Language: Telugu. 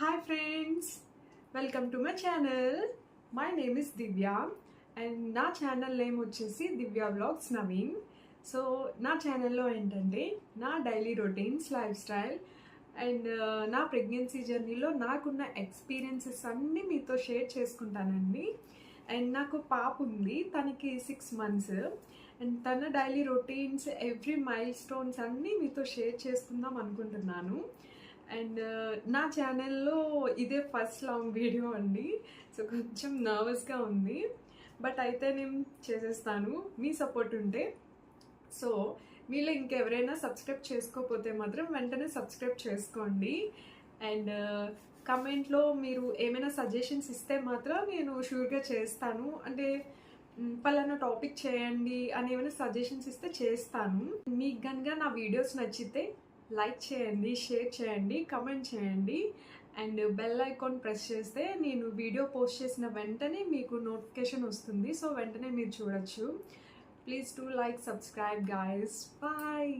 Hi friends welcome to my channel my name is Divya and నా ఛానల్ నేమ్ వచ్చేసి దివ్య బ్లాగ్స్ నవీన్ సో నా ఛానల్లో ఏంటంటే నా daily routines lifestyle and నా ప్రెగ్నెన్సీ జర్నీలో నాకున్న ఎక్స్పీరియన్సెస్ అన్నీ మీతో షేర్ చేసుకుంటానండి. అండ్ నాకు పాప ఉంది. తనకి సిక్స్ మంత్స్ అండ్ తన daily routines every mile stones అన్నీ మీతో షేర్ చేసుకుందాం అనుకుంటున్నాను. అండ్ నా ఛానల్లో ఇదే ఫస్ట్ లాంగ్ వీడియో అండి. సో కొంచెం నర్వస్గా ఉంది. బట్ అయితే నేను చేసేస్తాను. మీ సపోర్ట్ ఉంటే. సో మీలో ఇంకెవరైనా సబ్స్క్రైబ్ చేసుకోకపోతే మాత్రం వెంటనే సబ్స్క్రైబ్ చేసుకోండి. అండ్ కమెంట్లో మీరు ఏమైనా సజెషన్స్ ఇస్తే మాత్రం నేను షూర్గా చేస్తాను. అంటే పలానా టాపిక్ చేయండి అని ఏమైనా సజెషన్స్ ఇస్తే చేస్తాను. మీకు కనుక నా వీడియోస్ నచ్చితే లైక్ చేయండి షేర్ చేయండి కమెంట్ చేయండి. అండ్ బెల్ ఐకాన్ ప్రెస్ చేస్తే నేను వీడియో పోస్ట్ చేసిన వెంటనే మీకు నోటిఫికేషన్ వస్తుంది. సో వెంటనే మీరు చూడొచ్చు. Please to like subscribe guys. Bye.